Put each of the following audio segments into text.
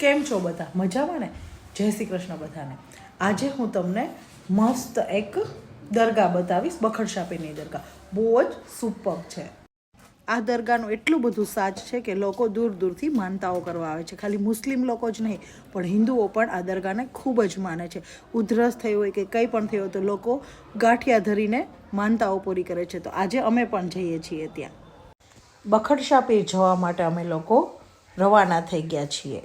કેમ છો બધા? મજામાં ને? જય શ્રી કૃષ્ણ બધાને. આજે હું તમને મસ્ત એક દરગાહ બતાવીશ બખડ શાપીની દરગાહ. બહુ જ સુપર છે. આ દરગાહનું એટલું બધું સાચ છે કે લોકો દૂર દૂરથી માનતાઓ કરવા આવે છે. ખાલી મુસ્લિમ લોકો જ નહીં, પણ હિન્દુઓ પણ આ દરગાહને ખૂબ જ માને છે. ઉધરસ થઈ હોય કે કંઈ પણ થયું હોય તો લોકો ગાંઠિયા ધરીને માનતાઓ પૂરી કરે છે. તો આજે અમે પણ જઈએ છીએ ત્યાં. બખડશા પીર જવા માટે અમે લોકો રવાના થઈ ગયા છીએ.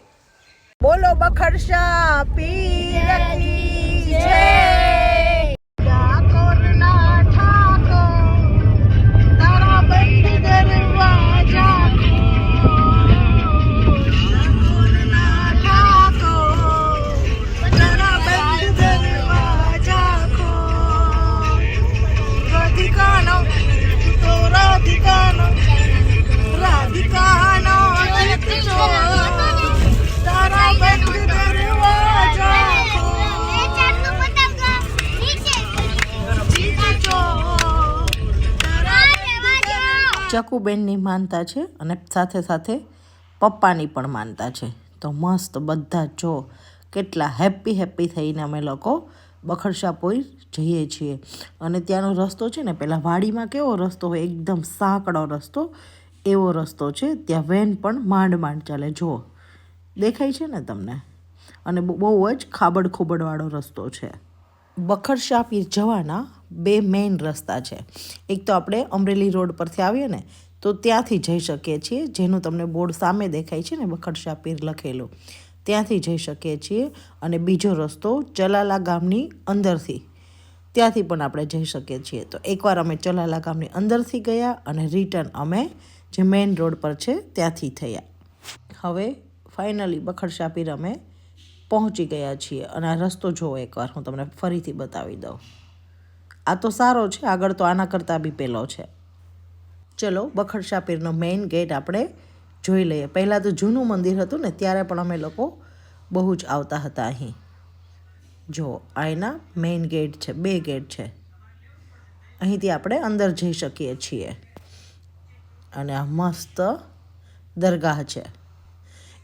બોલો બખડશા પીર કી જય. ચકુબેનની માનતા છે અને સાથે સાથે પપ્પાની પણ માનતા છે. તો મસ્ત બધા જો કેટલા હેપી હેપી થઈને અમે લોકો બખડશાપોઈ જઈએ છીએ. અને ત્યાંનો રસ્તો છે ને પહેલાં વાડીમાં કેવો રસ્તો હોય, એકદમ સાંકડો રસ્તો, એવો રસ્તો છે. ત્યાં વેન પણ માંડ માંડ ચાલે. જુઓ દેખાય છે ને તમને? અને બહુ જ ખાબડ ખોબડવાળો રસ્તો છે. બખડશા પીર જવાના બે મેઇન રસ્તા છે. એક તો આપણે અમરેલી રોડ પરથી આવીએ ને તો ત્યાંથી જઈ શકીએ છીએ, જેનું તમને બોર્ડ સામે દેખાય છે ને બખડશા પીર લખેલું. ત્યાંથી જઈ શકીએ છીએ અને બીજો રસ્તો ચલાલા ગામની અંદરથી. ત્યાંથી પણ આપણે જઈ શકીએ છીએ. તો એકવાર અમે ચલાલા ગામની અંદરથી ગયા અને રિટર્ન અમે જે મેઇન રોડ પર છે ત્યાંથી થયા. હવે ફાઇનલી બખડશા પીર અમે પહોંચી ગયા છીએ અને આ રસ્તો જોવો એકવાર, હું તમને ફરીથી બતાવી દઉં. આ તો સારો છે, આગળ તો આના કરતાં બી પહેલો છે. ચલો બખડશા પીરનો મેઇન ગેટ આપણે જોઈ લઈએ. પહેલાં તો જૂનું મંદિર હતું ને, ત્યારે પણ અમે લોકો બહુ જ આવતા હતા અહીં. જો આ એના મેઇન ગેટ છે, બે ગેટ છે. અહીંથી આપણે અંદર જઈ શકીએ છીએ. અને આ મસ્ત દરગાહ છે.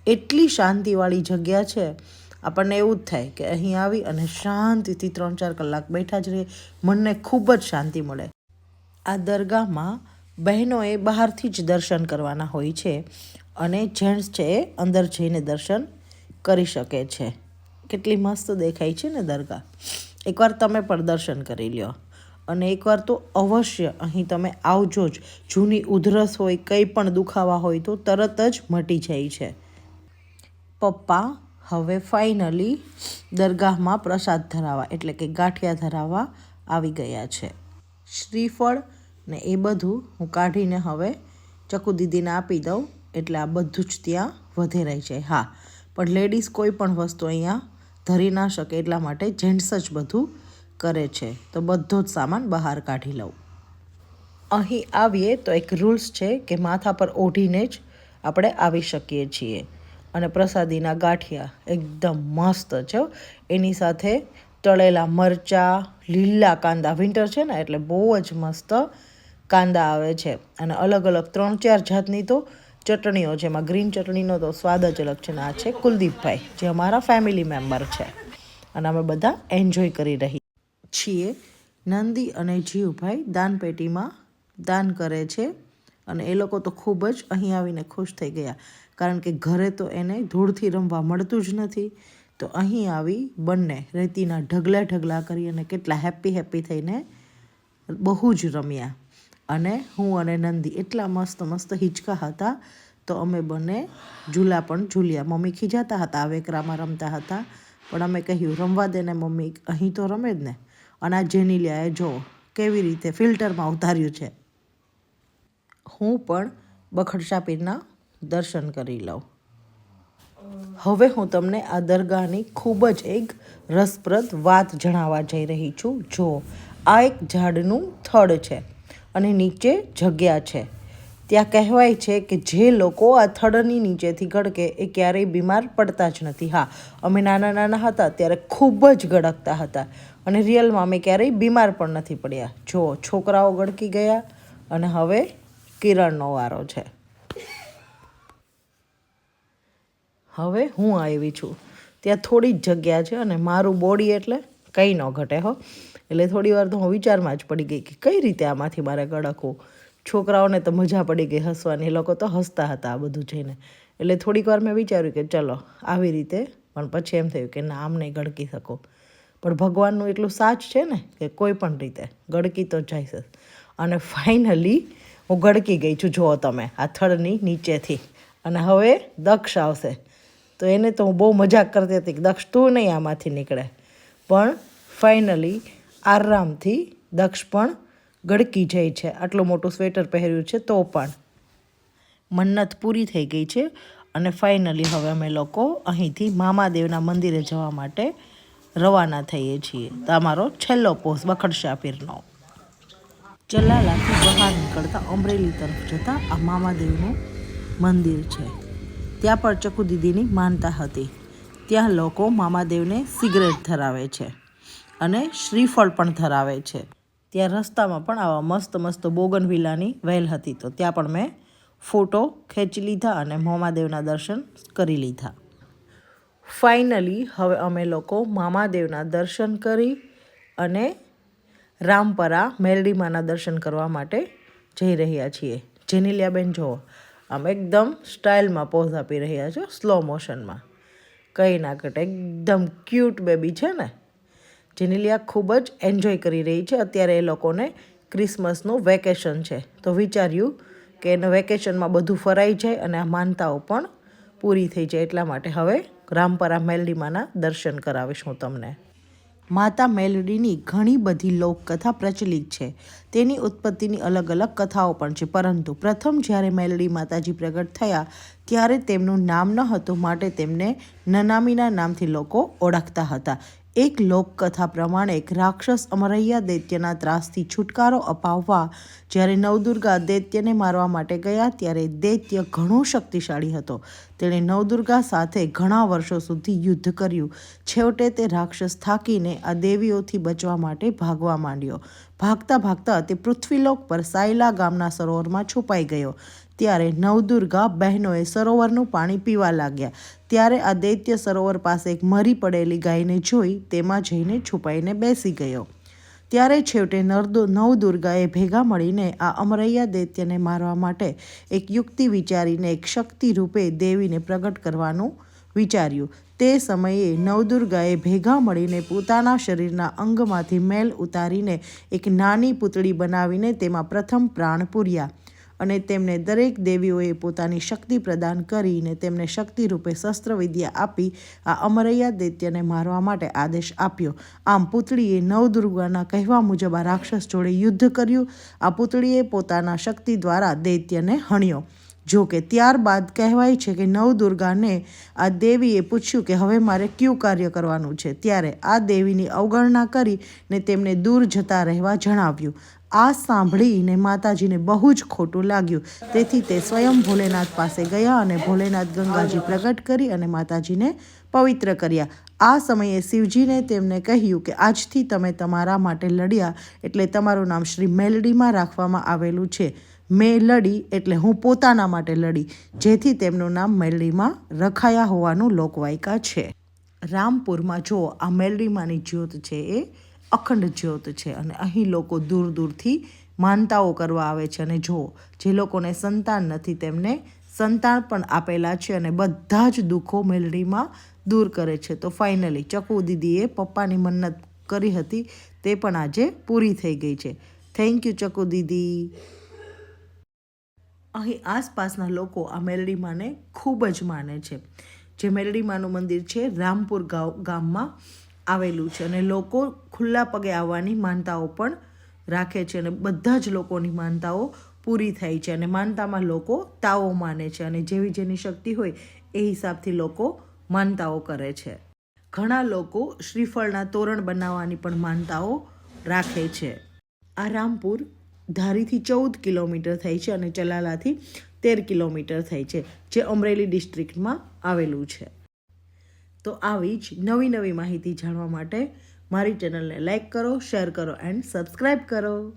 એટલી શાંતિવાળી જગ્યા છે, આપણને એવું જ થાય કે અહીં આવી અને શાંતિથી ત્રણ ચાર કલાક બેઠા જ રહીએ. મનને ખૂબ જ શાંતિ મળે. આ દરગાહમાં બહેનોએ બહારથી જ દર્શન કરવાના હોય છે અને જેન્ટ્સ છે એ અંદર જઈને દર્શન કરી શકે છે. કેટલી મસ્ત દેખાય છે ને દરગાહ. એકવાર તમે પણ દર્શન કરી લ્યો. અને એકવાર તો અવશ્ય અહીં તમે આવજો જ. જૂની ઉધરસ હોય, કંઈ પણ દુખાવા હોય તો તરત જ મટી જાય છે. પપ્પા, હવે ફાઇનલી દરગાહમાં પ્રસાદ ધરાવવા એટલે કે ગાંઠિયા ધરાવવા આવી ગયા છે. શ્રીફળ ને એ બધું હું કાઢીને હવે ચકુ દીદીને આપી દઉં. એટલે આ બધું જ ત્યાં વધેરાઈ જાય. હા, પણ લેડીઝ કોઈ પણ વસ્તુ અહીંયા ધરી ના શકે એટલા માટે જેન્ટ્સ જ બધું કરે છે. તો બધો જ સામાન બહાર કાઢી લઉં. અહીં આવીએ તો એક રૂલ્સ છે કે માથા પર ઓઢીને જ આપણે આવી શકીએ છીએ. અને પ્રસાદીના ગાંઠિયા એકદમ મસ્ત છે એની સાથે તળેલા મરચાં, લીલા કાંદા વિન્ટર છે ને, એટલે બહુ જ મસ્ત કાંદા આવે છે. અને અલગ અલગ ત્રણ ચાર જાતની તો ચટણીઓ છે. એમાં ગ્રીન ચટણીનો તો સ્વાદ જ અલગ છે ને આ છે કુલદીપભાઈ, જે અમારા ફેમિલી મેમ્બર છે. અને અમે બધા એન્જોય કરી રહી છીએ. નંદી અને જીવભાઈ દાનપેટીમાં દાન કરે છે અને એ લોકો તો ખૂબ જ અહીં આવીને ખુશ થઈ ગયા. કારણ કે ઘરે તો એને ધૂળથી રમવા મળતું જ નથી. તો અહીં આવી બંને રેતીના ઢગલા ઢગલા કરી અને કેટલા હેપી હેપી થઈને બહુ જ રમ્યા. અને હું અને નંદી એટલા મસ્ત મસ્ત હિંચકા હતા, તો અમે બંને ઝૂલા પણ ઝૂલ્યા. મમ્મી ખીજાતા હતા, વેકરામાં રમતા હતા. પણ અમે કહ્યું, રમવા દે ને મમ્મી, અહીં તો રમે જ ને. અને આ જેનીલિયાએ, જો, કેવી રીતે ફિલ્ટરમાં ઉતાર્યું છે. હું પણ બખડશા પીરના દર્શન કરી લઉં. હવે હું તમને આ દરગાહની ખૂબ જ એક રસપ્રદ વાત જણાવવા જઈ રહી છું. જો, આ એક ઝાડનું થડ છે. અને નીચે જગ્યા છે. ત્યાં કહેવાય છે કે જે લોકો આ થડની નીચેથી ગળકે એ ક્યારેય બીમાર પડતા જ નથી. હા, અમે નાના નાના હતા ત્યારે ખૂબ જ ગળકતા હતા અને રિયલમાં અમે ક્યારેય બીમાર પણ નથી પડ્યા. જો, છોકરાઓ ગળકી ગયા અને હવે કિરણનો વારો છે. હવે હું આવી છું. ત્યાં થોડી જ જગ્યા છે અને મારું બોડી એટલે કંઈ ન ઘટે હો. એટલે થોડી વાર તો હું વિચારમાં જ પડી ગઈ કે કઈ રીતે આમાંથી મારે ગળકવું છોકરાઓને તો મજા પડી ગઈ હસવાની, એ લોકો તો હસતા હતા આ બધું જઈને. એટલે થોડીક વાર મેં વિચાર્યું કે ચલો, આવી રીતે, પણ પછી એમ થયું કે ના, આમ નહીં ગળકી શકો. પણ ભગવાનનું એટલું સાચ છે ને કે કોઈ પણ રીતે, ગળકી તો જાય અને ફાઇનલી હું ગળકી ગઈ છું, જુઓ તમે, આ થડની નીચેથી. અને હવે દક્ષ આવશે. તો એને તો હું બહુ મજાક કરતી હતી કે દક્ષ, તું નહીં આમાંથી નીકળે. પણ ફાઇનલી આરામથી દક્ષ પણ ગળકી જાય છે. આટલું મોટું સ્વેટર પહેર્યું છે તો પણ. મન્નત પૂરી થઈ ગઈ છે અને ફાઇનલી હવે અમે લોકો અહીંથી મામાદેવના મંદિરે જવા માટે રવાના થઈએ છીએ. તો અમારો છેલ્લો પોસ્ટ બખડશા પીરનો ચલાલાથી બહાર નીકળતા અમરેલી તરફ જતાં આ મામાદેવનું મંદિર છે. ત્યાં પણ ચકુ દીદીની માનતા હતી. ત્યાં લોકો મામાદેવને સિગરેટ ધરાવે છે. અને શ્રીફળ પણ ધરાવે છે. ત્યાં રસ્તામાં પણ આવા મસ્ત મસ્ત બોગનવિલાની વહેલ હતી તો ત્યાં પણ મેં ફોટો ખેંચી લીધા અને મોમાદેવના દર્શન કરી લીધા. ફાઇનલી હવે અમે લોકો મામાદેવના દર્શન કરી અને રામપરા મેલડીમાના દર્શન કરવા માટે જઈ રહ્યા છીએ. જેનિલિયાબેન જુઓ, આમ એકદમ સ્ટાઇલમાં પોઝ આપી રહ્યા છો સ્લો મોશનમાં કંઈ ના ઘટે, એકદમ ક્યુટ બેબી છે ને. જેનિલિયા ખૂબ જ એન્જોય કરી રહી છે. અત્યારે એ લોકોને ક્રિસમસનું વેકેશન છે. તો વિચાર્યું કે એને વેકેશનમાં બધું ફરાઈ જાય અને આ માનતાઓ પણ પૂરી થઈ જાય એટલા માટે હવે રામપરા મેલડીમાના દર્શન કરાવીશ હું તમને. માતા મેલડીની ઘણી બધી લોકકથા પ્રચલિત છે. તેની ઉત્પત્તિની અલગ અલગ કથાઓ પણ છે. પરંતુ પ્રથમ જ્યારે મેલડી માતાજી પ્રગટ થયા ત્યારે તેમનું નામ ન હતું. માટે તેમને નનામીના નામથી લોકો ઓળખતા હતા. એક લોકકથા પ્રમાણે રાક્ષસ અમરૈયા દૈત્યના ત્રાસથી છુટકારો અપાવવા જ્યારે નવદુર્ગા દૈત્યને મારવા માટે ગયા ત્યારે દૈત્ય ઘણો શક્તિશાળી હતો. તેણે નવદુર્ગા સાથે ઘણા વર્ષો સુધી યુદ્ધ કર્યું. છેવટે તે રાક્ષસ થાકીને આ દેવીઓથી બચવા માટે ભાગવા માંડ્યો. ભાગતા ભાગતા તે પૃથ્વીલોક પર સાયલા ગામના સરોવરમાં છુપાઈ ગયો. ત્યારે નવદુર્ગા બહેનોએ સરોવરનું પાણી પીવા લાગ્યા. ત્યારે આ દૈત્ય સરોવર પાસે એક મરી પડેલી ગાયને જોઈ તેમાં જઈને છુપાઈને બેસી ગયો. ત્યારે છેવટે નરદો, નવદુર્ગાએ ભેગા મળીને આ અમરૈયા દૈત્યને મારવા માટે એક યુક્તિ વિચારીને એક શક્તિ રૂપે દેવીને પ્રગટ કરવાનું વિચાર્યું. તે સમયે નવદુર્ગાએ ભેગા મળીને પોતાના શરીરના અંગમાંથી મેલ ઉતારીને એક નાની પૂતળી બનાવીને તેમાં પ્રથમ પ્રાણ પૂર્યા. અને તેમને દરેક દેવીઓએ પોતાની શક્તિ પ્રદાન કરીને તેમને શક્તિ રૂપે શસ્ત્ર આપી આ અમરૈયા દૈત્યને મારવા માટે આદેશ આપ્યો. આમ પુતળીએ નવદુર્ગાના કહેવા મુજબ આ રાક્ષસ જોડે યુદ્ધ કર્યું. આ પુતળીએ પોતાના શક્તિ દ્વારા દૈત્યને હણ્યો. જો કે ત્યારબાદ કહેવાય છે કે નવદુર્ગાને આ દેવીએ પૂછ્યું કે હવે મારે કયું કાર્ય કરવાનું છે? ત્યારે આ દેવીની અવગણના કરી ને તેમને દૂર જતા રહેવા જણાવ્યું. આ સાંભળીને માતાજીને બહુ જ ખોટું લાગ્યું. તેથી તે સ્વયં ભોલેનાથ પાસે ગયા અને ભોલેનાથ ગંગાજી પ્રગટ કરી અને માતાજીને પવિત્ર કર્યા. આ સમયે શિવજીને તેમને કહ્યું કે આજથી તમે તમારા માટે લડ્યા એટલે તમારું નામ શ્રી મેલડીમાં રાખવામાં આવેલું છે. મેં લડી એટલે હું પોતાના માટે લડી, જેથી તેમનું નામ મેલડીમાં રખાયા હોવાનું લોકવાયકા છે. રામપુરમાં જો આ મેલડીમાંની જ્યોત છે એ અખંડ જ્યોત છે અને અહીં લોકો દૂર દૂરથી માનતાઓ કરવા આવે છે અને જો જે લોકોને સંતાન નથી તેમને સંતાન પણ આપેલા છે અને બધા જ દુઃખો મેલડીમાં દૂર કરે છે. તો ફાઇનલી ચકુ દીદીએ પપ્પાની મન્નત કરી હતી. તે પણ આજે પૂરી થઈ ગઈ છે. થેન્ક યુ ચકુ દીદી. અહીં આસપાસના લોકો આ મેલડીમાને ખૂબ જ માને છે. જે મેલડીમાનું મંદિર છે, રામપુર ગાવ, ગામમાં આવેલું છે અને લોકો ખુલ્લા પગે આવવાની માનતાઓ પણ રાખે છે અને બધા જ લોકોની માનતાઓ પૂરી થાય છે અને માનતામાં લોકો તાવો માને છે અને જેવી જેની શક્તિ હોય એ હિસાબથી લોકો માનતાઓ કરે છે. ઘણા લોકો શ્રીફળના તોરણ બનાવવાની પણ માનતાઓ રાખે છે. આ રામપુર ધારીથી ચૌદ કિલોમીટર થાય છે અને ચલાલાથી તેર કિલોમીટર થાય છે, જે અમરેલી ડિસ્ટ્રિક્ટમાં આવેલું છે. તો આવી જ નવી નવી માહિતી જાણવા માટે મારી ચેનલને લાઈક કરો, શેર કરો, એન્ડ સબસ્ક્રાઈબ કરો.